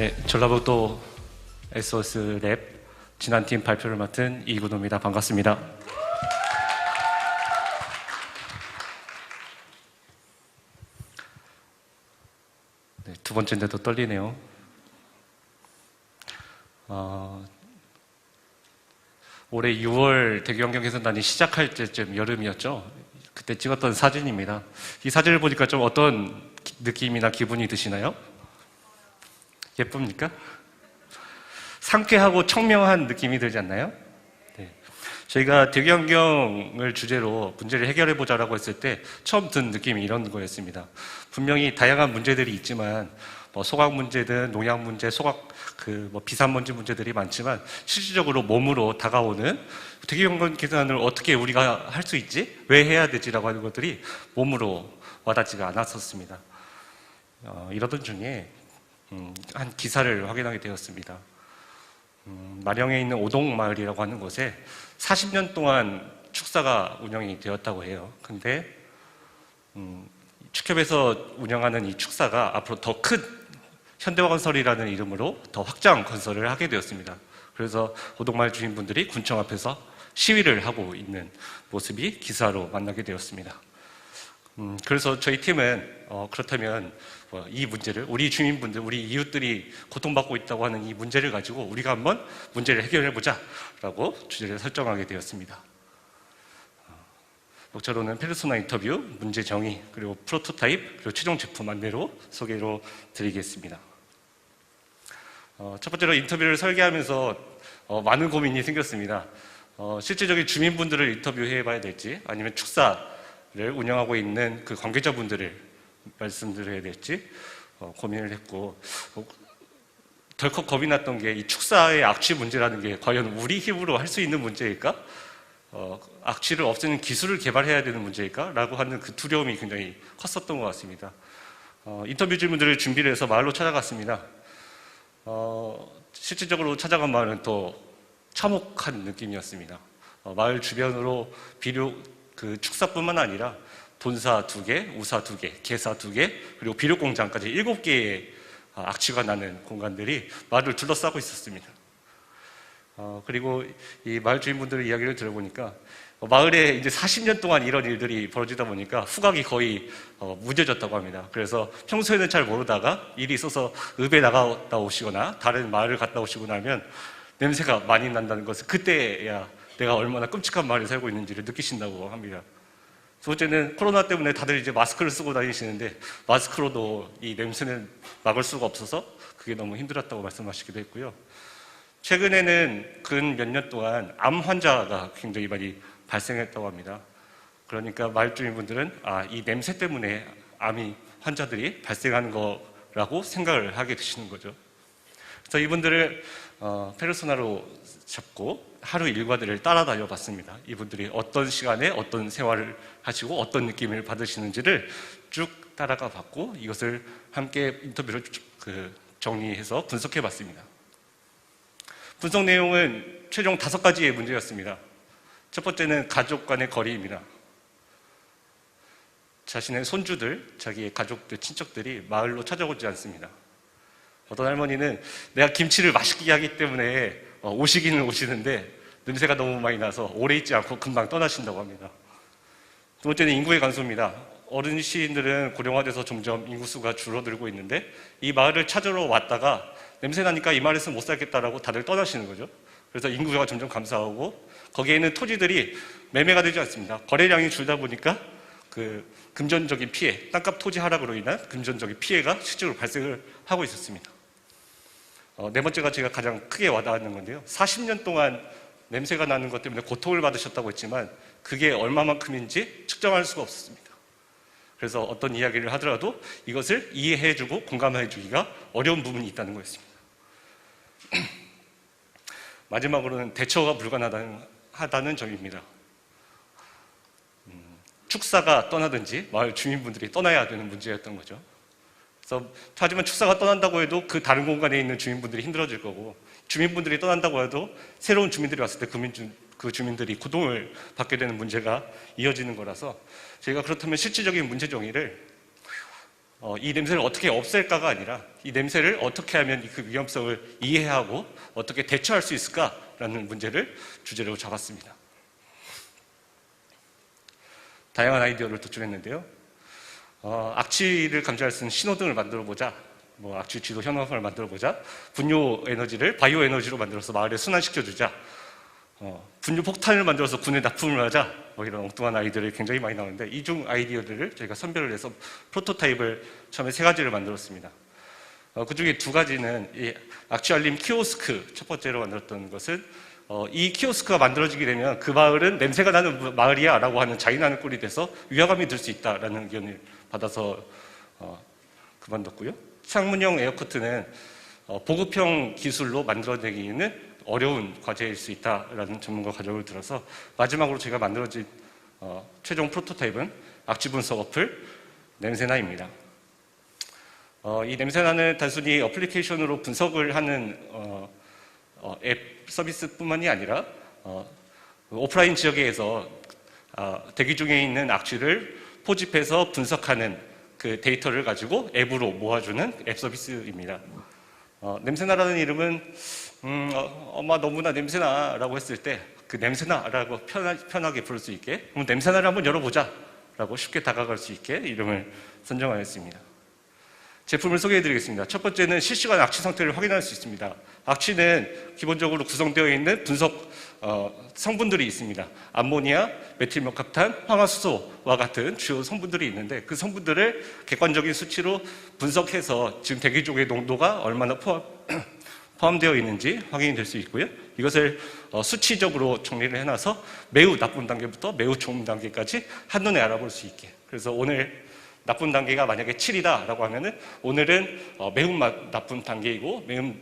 네, 전라북도 SOS 랩 진안팀 발표를 맡은 이근호입니다. 반갑습니다. 네, 두 번째인데도 떨리네요. 어, 올해 6월 대경경 개선단이 시작할 때쯤 여름이었죠. 그때 찍었던 사진입니다. 이 사진을 보니까 좀 어떤 기- 느낌이나 기분이 드시나요? 예쁩니까? 상쾌하고 청명한 느낌이 들지 않나요? 네. 저희가 대경경을 주제로 문제를 해결해 보자라고 했을 때 처음 든 느낌이 이런 거였습니다. 분명히 다양한 문제들이 있지만 뭐 소각 문제든 농약 문제, 소각 그 뭐 비산먼지 문제들이 많지만 실질적으로 몸으로 다가오는 대경경 계산을 어떻게 우리가 할 수 있지? 왜 해야 되지라고 하는 것들이 몸으로 와닿지가 않았었습니다. 어, 이러던 중에 음, 한 기사를 확인하게 되었습니다. 음, 마령에 있는 오동마을이라고 하는 곳에 40년 동안 축사가 운영이 되었다고 해요. 근데 음, 축협에서 운영하는 이 축사가 앞으로 더 큰 현대화건설이라는 이름으로 더 확장 건설을 하게 되었습니다. 그래서 오동마을 주민분들이 군청 앞에서 시위를 하고 있는 모습이 기사로 만나게 되었습니다. 음, 그래서 저희 팀은 어, 그렇다면 어, 이 문제를 우리 주민분들, 우리 이웃들이 고통받고 있다고 하는 이 문제를 가지고 우리가 한번 문제를 해결해 보자라고 주제를 설정하게 되었습니다. 어, 목차로는 페르소나 인터뷰, 문제 정의, 그리고 프로토타입, 그리고 최종 제품 안내로 소개로 드리겠습니다. 어, 첫 번째로 인터뷰를 설계하면서 어, 많은 고민이 생겼습니다. 어, 실질적인 주민분들을 인터뷰해 봐야 될지 아니면 축사를 운영하고 있는 그 관계자분들을 말씀드려야 될지 어, 고민을 했고 어, 덜컥 겁이 났던 게 이 축사의 악취 문제라는 게 과연 우리 힘으로 할 수 있는 문제일까? 어, 악취를 없애는 기술을 개발해야 되는 문제일까? 라고 하는 그 두려움이 굉장히 컸었던 것 같습니다. 어, 인터뷰 질문들을 준비를 해서 마을로 찾아갔습니다. 어, 실질적으로 찾아간 마을은 또 참혹한 느낌이었습니다. 어, 마을 주변으로 비료 그 축사뿐만 아니라 본사 두 개, 우사 두 개, 개사 두 개, 그리고 비료 공장까지 일곱 개의 아, 악취가 나는 공간들이 마을을 둘러싸고 있었습니다. 어, 그리고 이 마을 주민분들의 이야기를 들어보니까 어, 마을에 이제 40년 동안 이런 일들이 벌어지다 보니까 후각이 거의 어, 무뎌졌다고 합니다. 그래서 평소에는 잘 모르다가 일이 있어서 읍에 나갔다 오시거나 다른 마을을 갔다 오시고 나면 냄새가 많이 난다는 것을 그때야 내가 얼마나 끔찍한 마을에 살고 있는지를 느끼신다고 합니다. 두 번째는 코로나 때문에 다들 이제 마스크를 쓰고 다니시는데 마스크로도 이 냄새는 막을 수가 없어서 그게 너무 힘들었다고 말씀하시기도 했고요. 최근에는 근 몇 년 동안 암 환자가 굉장히 많이 발생했다고 합니다. 그러니까 마을 주민분들은 아, 이 냄새 때문에 암이 환자들이 발생하는 거라고 생각을 하게 되시는 거죠. 그래서 이분들을 어, 페르소나로 잡고 하루 일과들을 따라다녀 봤습니다. 이분들이 어떤 시간에 어떤 생활을 하시고 어떤 느낌을 받으시는지를 쭉 따라가 봤고 이것을 함께 인터뷰를 쭉, 그, 정리해서 분석해 봤습니다. 분석 내용은 최종 다섯 가지의 문제였습니다. 첫 번째는 가족 간의 거리입니다. 자신의 손주들, 자기의 가족들, 친척들이 마을로 찾아오지 않습니다. 어떤 할머니는 내가 김치를 맛있게 하기 때문에 어, 오시기는 오시는데 냄새가 너무 많이 나서 오래 있지 않고 금방 떠나신다고 합니다. 두 번째는 인구의 감소입니다. 어른 시인들은 고령화돼서 점점 인구수가 줄어들고 있는데 이 마을을 찾으러 왔다가 냄새 나니까 이 마을에서 못 살겠다라고 다들 떠나시는 거죠. 그래서 인구가 점점 감소하고 거기에 있는 토지들이 매매가 되지 않습니다. 거래량이 줄다 보니까 그 금전적인 피해, 땅값 토지 하락으로 인한 금전적인 피해가 실제로 발생을 하고 있었습니다. 어, 네 번째가 제가 가장 크게 와닿는 건데요. 40년 동안 냄새가 나는 것 때문에 고통을 받으셨다고 했지만 그게 얼마만큼인지 측정할 수가 없었습니다. 그래서 어떤 이야기를 하더라도 이것을 이해해주고 공감해주기가 어려운 부분이 있다는 거였습니다. 마지막으로는 대처가 불가능하다는 하다는 점입니다. 음, 축사가 떠나든지 마을 주민분들이 떠나야 되는 문제였던 거죠. 그래서 하지만 축사가 떠난다고 해도 그 다른 공간에 있는 주민분들이 힘들어질 거고 주민분들이 떠난다고 해도 새로운 주민들이 왔을 때 그, 민주, 그 주민들이 고통을 받게 되는 문제가 이어지는 거라서 저희가 그렇다면 실질적인 문제 정의를 어, 이 냄새를 어떻게 없앨까가 아니라 이 냄새를 어떻게 하면 그 위험성을 이해하고 어떻게 대처할 수 있을까라는 문제를 주제로 잡았습니다. 다양한 아이디어를 도출했는데요. 어, 악취를 감지할 수 있는 신호등을 만들어 보자. 뭐 악취 지도 현황을 만들어 보자. 분뇨 에너지를 바이오 에너지로 만들어서 마을에 순환시켜 주자. 어, 분뇨 폭탄을 만들어서 군에 납품을 하자. 뭐 이런 엉뚱한 아이디어들이 굉장히 많이 나오는데 이 중 아이디어들을 저희가 선별을 해서 프로토타입을 처음에 세 가지를 만들었습니다. 어, 그 중에 두 가지는 이 악취 알림 키오스크 첫 번째로 만들었던 것은 어, 이 키오스크가 만들어지게 되면 그 마을은 냄새가 나는 마을이야 라고 하는 자인하는 꼴이 돼서 위화감이 들 수 있다라는 의견을 받아서 어, 그만뒀고요. 창문형 에어커트는 어, 보급형 기술로 만들어내기에는 어려운 과제일 수 있다라는 전문가 가정을 들어서 마지막으로 제가 만들어진 어, 최종 프로토타입은 악취 분석 어플 냄새나입니다. 어, 이 냄새나는 단순히 어플리케이션으로 분석을 하는 어, 어, 앱 서비스뿐만이 아니라 어, 오프라인 지역에서 어, 대기 중에 있는 악취를 포집해서 분석하는 그 데이터를 가지고 앱으로 모아주는 앱 서비스입니다. 어, 냄새나라는 이름은 음, 어, 엄마 너무나 냄새나라고 했을 때 그 냄새나라고 편하, 편하게 부를 수 있게 그럼 냄새나를 한번 열어보자라고 쉽게 다가갈 수 있게 이름을 선정하였습니다. 제품을 소개해 드리겠습니다. 첫 번째는 실시간 악취 상태를 확인할 수 있습니다. 악취는 기본적으로 구성되어 있는 분석 어, 성분들이 있습니다. 암모니아, 메틸메카탄, 황화수소와 같은 주요 성분들이 있는데 그 성분들을 객관적인 수치로 분석해서 지금 대기 중의 농도가 얼마나 포함, 포함되어 있는지 확인이 될 수 있고요. 이것을 어, 수치적으로 정리를 해놔서 매우 나쁜 단계부터 매우 좋은 단계까지 한눈에 알아볼 수 있게. 그래서 오늘 나쁜 단계가 만약에 7이다라고 하면은 오늘은 어, 매우 마- 나쁜 단계이고 매우,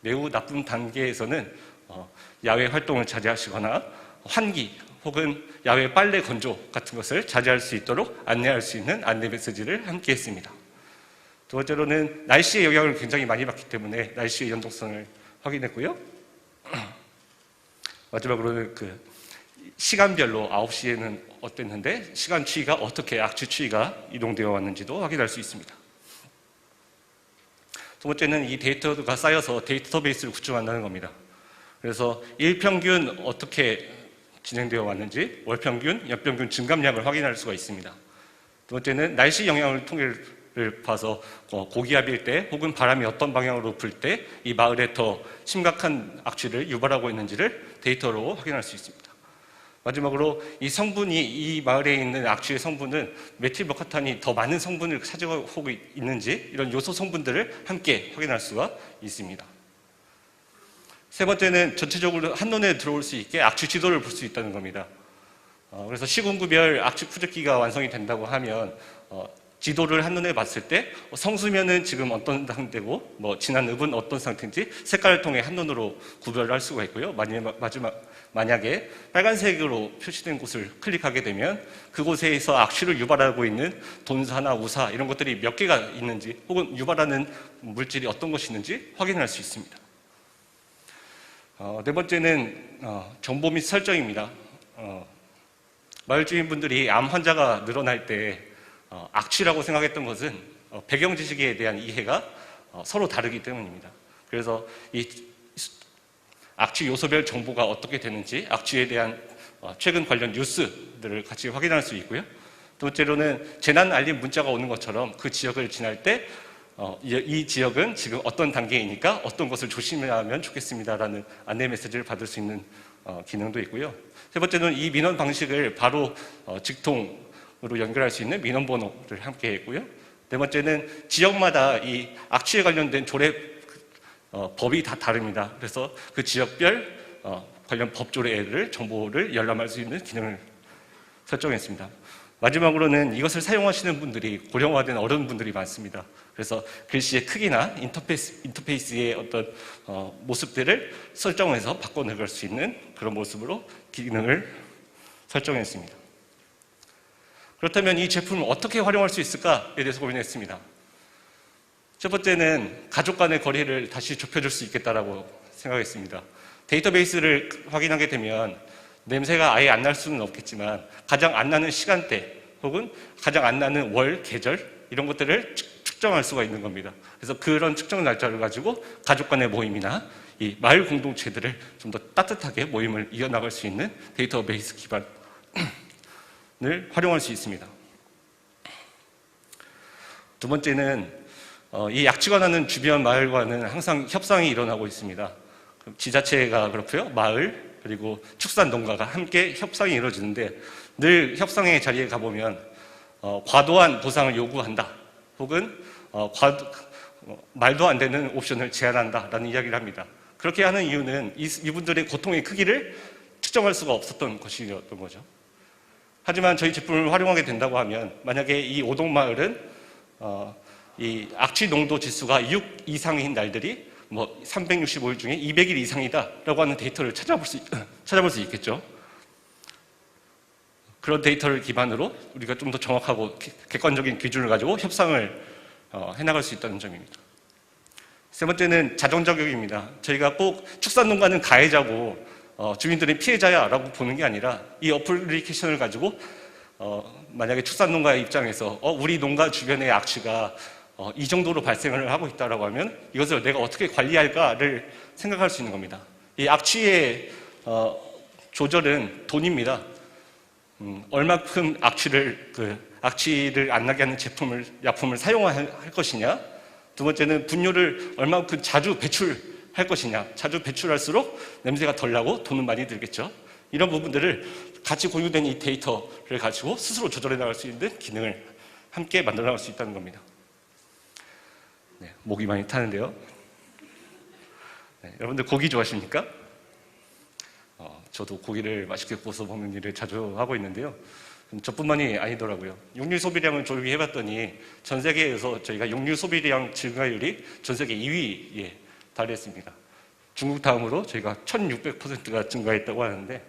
매우 나쁜 단계에서는 어, 야외 활동을 자제하시거나 환기 혹은 야외 빨래 건조 같은 것을 자제할 수 있도록 안내할 수 있는 안내 메시지를 함께 했습니다. 두 번째로는 날씨의 영향을 굉장히 많이 받기 때문에 날씨의 연동성을 확인했고요. 마지막으로는 그 시간별로 9시에는 어땠는데 시간 추이가 어떻게 악취 추이가 이동되어 왔는지도 확인할 수 있습니다. 두 번째는 이 데이터가 쌓여서 데이터베이스를 구축한다는 겁니다. 그래서 일평균 어떻게 진행되어 왔는지 월평균, 연평균 증감량을 확인할 수가 있습니다. 두 번째는 날씨 영향을 통계를 봐서 어, 고기압일 때 혹은 바람이 어떤 방향으로 불 때 이 마을에 더 심각한 악취를 유발하고 있는지를 데이터로 확인할 수 있습니다. 마지막으로 이 성분이 이 마을에 있는 악취의 성분은 메틸버카탄이 더 많은 성분을 차지하고 있는지 이런 요소 성분들을 함께 확인할 수가 있습니다. 세 번째는 전체적으로 한눈에 들어올 수 있게 악취 지도를 볼 수 있다는 겁니다. 어, 그래서 시군구별 악취 추적기가 완성이 된다고 하면 어, 지도를 한눈에 봤을 때 어, 성수면은 지금 어떤 상태고 뭐 진한 읍은 어떤 상태인지 색깔을 통해 한눈으로 구별을 할 수가 있고요. 마지막, 만약에 빨간색으로 표시된 곳을 클릭하게 되면 그곳에서 악취를 유발하고 있는 돈사나 우사 이런 것들이 몇 개가 있는지 혹은 유발하는 물질이 어떤 것이 있는지 확인할 수 있습니다. 어, 네 번째는 어, 정보 및 설정입니다. 어, 마을 주민분들이 암 환자가 늘어날 때 어, 악취라고 생각했던 것은 어, 배경 지식에 대한 이해가 어, 서로 다르기 때문입니다. 그래서 이 수- 악취 요소별 정보가 어떻게 되는지 악취에 대한 어, 최근 관련 뉴스들을 같이 확인할 수 있고요. 두 번째로는 재난 알림 문자가 오는 것처럼 그 지역을 지날 때 어, 이, 이 지역은 지금 어떤 단계이니까 어떤 것을 조심하면 좋겠습니다라는 안내 메시지를 받을 수 있는 어, 기능도 있고요. 세 번째는 이 민원 방식을 바로 어, 직통 으로 연결할 수 있는 민원 번호를 함께 했고요. 네 번째는 지역마다 이 악취에 관련된 조례 어, 법이 다 다릅니다. 그래서 그 지역별 어, 관련 법 조례를 정보를 열람할 수 있는 기능을 설정했습니다. 마지막으로는 이것을 사용하시는 분들이 고령화된 어른분들이 많습니다. 그래서 글씨의 크기나 인터페이스, 인터페이스의 어떤 어, 모습들을 설정해서 바꿔 나갈 수 있는 그런 모습으로 기능을 설정했습니다. 그렇다면 이 제품을 어떻게 활용할 수 있을까에 대해서 고민했습니다. 첫 번째는 가족 간의 거리를 다시 좁혀줄 수 있겠다라고 생각했습니다. 데이터베이스를 확인하게 되면 냄새가 아예 안 날 수는 없겠지만 가장 안 나는 시간대 혹은 가장 안 나는 월, 계절 이런 것들을 측- 측정할 수가 있는 겁니다. 그래서 그런 측정 날짜를 가지고 가족 간의 모임이나 이 마을 공동체들을 좀 더 따뜻하게 모임을 이어나갈 수 있는 데이터베이스 기반 을 활용할 수 있습니다. 두 번째는 어, 이 약지관하는 주변 마을과는 항상 협상이 일어나고 있습니다. 지자체가 그렇고요, 마을 그리고 축산 농가가 함께 협상이 이루어지는데 늘 협상의 자리에 가보면 어, 과도한 보상을 요구한다, 혹은 어, 어, 말도 안 되는 옵션을 제한한다라는 이야기를 합니다. 그렇게 하는 이유는 이, 이분들의 고통의 크기를 측정할 수가 없었던 것이었던 거죠. 하지만 저희 제품을 활용하게 된다고 하면 만약에 이 오동 마을은 어, 이 악취 농도 지수가 6 이상인 날들이 뭐 365일 중에 200일 이상이다라고 하는 데이터를 찾아볼 수 있- 찾아볼 수 있겠죠. 그런 데이터를 기반으로 우리가 좀 더 정확하고 기- 객관적인 기준을 가지고 협상을 어, 해나갈 수 있다는 점입니다. 세 번째는 자정 자격입니다. 저희가 꼭 축산농가는 가해자고 어, 주민들이 피해자야라고 보는 게 아니라 이 어플리케이션을 가지고 어, 만약에 축산농가의 입장에서 어, 우리 농가 주변의 악취가 어, 이 정도로 발생을 하고 있다라고 하면 이것을 내가 어떻게 관리할까를 생각할 수 있는 겁니다. 이 악취의 어, 조절은 돈입니다. 음, 얼마큼 악취를 그 악취를 안 나게 하는 제품을 약품을 사용할 할 것이냐. 두 번째는 분뇨를 얼마큼 자주 배출 할 것이냐. 자주 배출할수록 냄새가 덜 나고 돈은 많이 들겠죠. 이런 부분들을 같이 공유된 이 데이터를 가지고 스스로 조절해 나갈 수 있는 기능을 함께 만들어 나갈 수 있다는 겁니다. 네, 목이 많이 타는데요. 네, 여러분들 고기 좋아하십니까? 어, 저도 고기를 맛있게 구워서 먹는 일을 자주 하고 있는데요. 음, 저뿐만이 아니더라고요. 육류 소비량을 조회해봤더니 전 세계에서 저희가 육류 소비량 증가율이 전 세계 2위에 달했습니다. 중국 다음으로 저희가 1600%가 증가했다고 하는데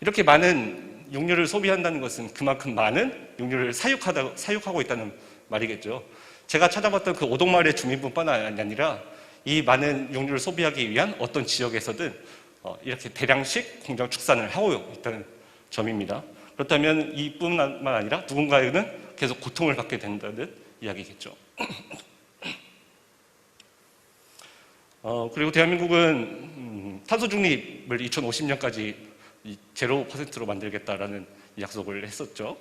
이렇게 많은 육류를 소비한다는 것은 그만큼 많은 육류를 사육하다, 사육하고 있다는 말이겠죠. 제가 찾아봤던 그 오동마을의 주민뿐만 아니라 이 많은 육류를 소비하기 위한 어떤 지역에서든 어, 이렇게 대량식 공장 축산을 하고 있다는 점입니다. 그렇다면 이뿐만 아니라 누군가에게는 계속 고통을 받게 된다는 이야기겠죠. 어, 그리고 대한민국은 음, 탄소 중립을 2050년까지 제로 퍼센트로 만들겠다라는 약속을 했었죠.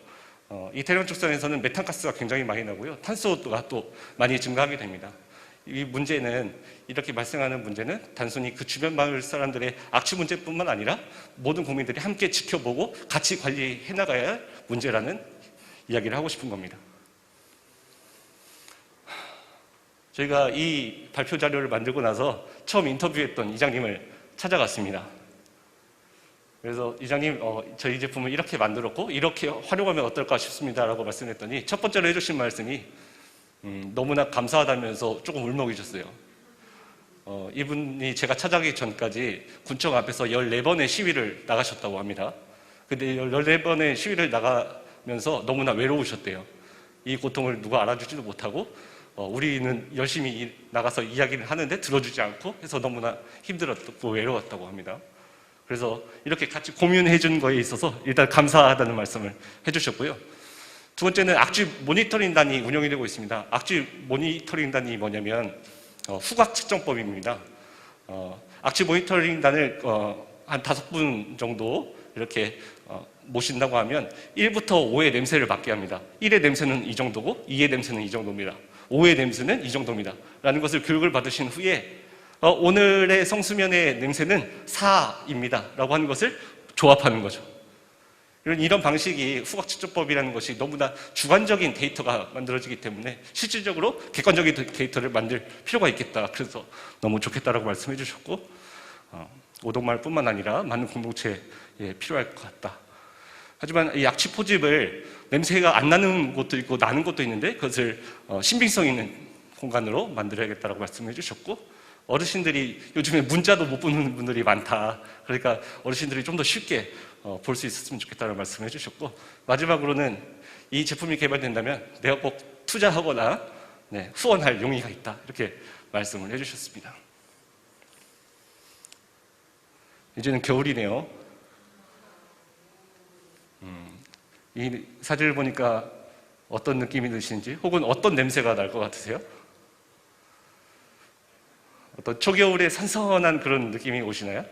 어, 이 대량 축산에서는 메탄가스가 굉장히 많이 나고요. 탄소가 또 많이 증가하게 됩니다. 이 문제는 이렇게 발생하는 문제는 단순히 그 주변 마을 사람들의 악취 문제뿐만 아니라 모든 국민들이 함께 지켜보고 같이 관리해 나가야 할 문제라는 이야기를 하고 싶은 겁니다. 저희가 이 발표 자료를 만들고 나서 처음 인터뷰했던 이장님을 찾아갔습니다. 그래서 이장님, 어, 저희 제품을 이렇게 만들었고 이렇게 활용하면 어떨까 싶습니다라고 말씀했더니 첫 번째로 해주신 말씀이 음, 너무나 감사하다면서 조금 울먹이셨어요. 어, 이분이 제가 찾아가기 전까지 군청 앞에서 14번의 시위를 나가셨다고 합니다. 근데 14번의 시위를 나가면서 너무나 외로우셨대요. 이 고통을 누가 알아주지도 못하고 어, 우리는 열심히 이- 나가서 이야기를 하는데 들어주지 않고 해서 너무나 힘들었고 외로웠다고 합니다. 그래서 이렇게 같이 공유해 준 거에 있어서 일단 감사하다는 말씀을 해주셨고요. 두 번째는 악취 모니터링단이 운영이 되고 있습니다. 악취 모니터링단이 뭐냐면 어, 후각 측정법입니다. 어, 악취 모니터링단을 어, 한 다섯 분 정도 이렇게 어, 모신다고 하면 1부터 5의 냄새를 맡게 합니다. 1의 냄새는 이 정도고 2의 냄새는 이 정도입니다. 5의 냄새는 이 정도입니다. 라는 것을 교육을 받으신 후에 어, 오늘의 성수면의 냄새는 4입니다. 라고 하는 것을 조합하는 거죠. 이런, 이런 방식이 후각 측정법이라는 것이 너무나 주관적인 데이터가 만들어지기 때문에 실질적으로 객관적인 데- 데이터를 만들 필요가 있겠다. 그래서 너무 좋겠다라고 말씀해 주셨고, 어, 오동마을뿐만 아니라 많은 공동체에 필요할 것 같다. 하지만 이 약취 포집을 냄새가 안 나는 곳도 있고 나는 곳도 있는데 그것을 어, 신빙성 있는 공간으로 만들어야겠다라고 말씀해 주셨고 어르신들이 요즘에 문자도 못 보는 분들이 많다. 그러니까 어르신들이 좀 더 쉽게 어, 볼수 있었으면 좋겠다는 말씀을 해주셨고 마지막으로는 이 제품이 개발된다면 내가 꼭 투자하거나 네, 후원할 용의가 있다. 이렇게 말씀을 해주셨습니다. 이제는 겨울이네요. 음, 이 사진을 보니까 어떤 느낌이 드시는지 혹은 어떤 냄새가 날 것 같으세요? 어떤 초겨울의 선선한 그런 느낌이 오시나요?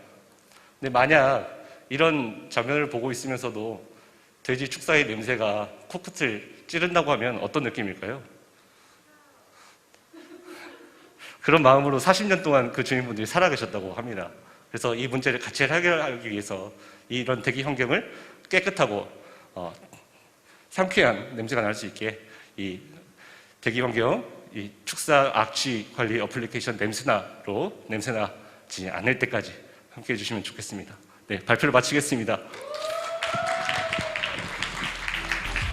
근데 만약 이런 장면을 보고 있으면서도 돼지 축사의 냄새가 코끝을 찌른다고 하면 어떤 느낌일까요? 그런 마음으로 40년 동안 그 주민분들이 살아계셨다고 합니다. 그래서 이 문제를 같이 해결하기 위해서 이런 대기 환경을 깨끗하고 어, 상쾌한 냄새가 날 수 있게 이 대기 환경 이 축사 악취 관리 어플리케이션 냄새나로 냄새나지 않을 때까지 함께 해주시면 좋겠습니다. 네, 발표를 마치겠습니다.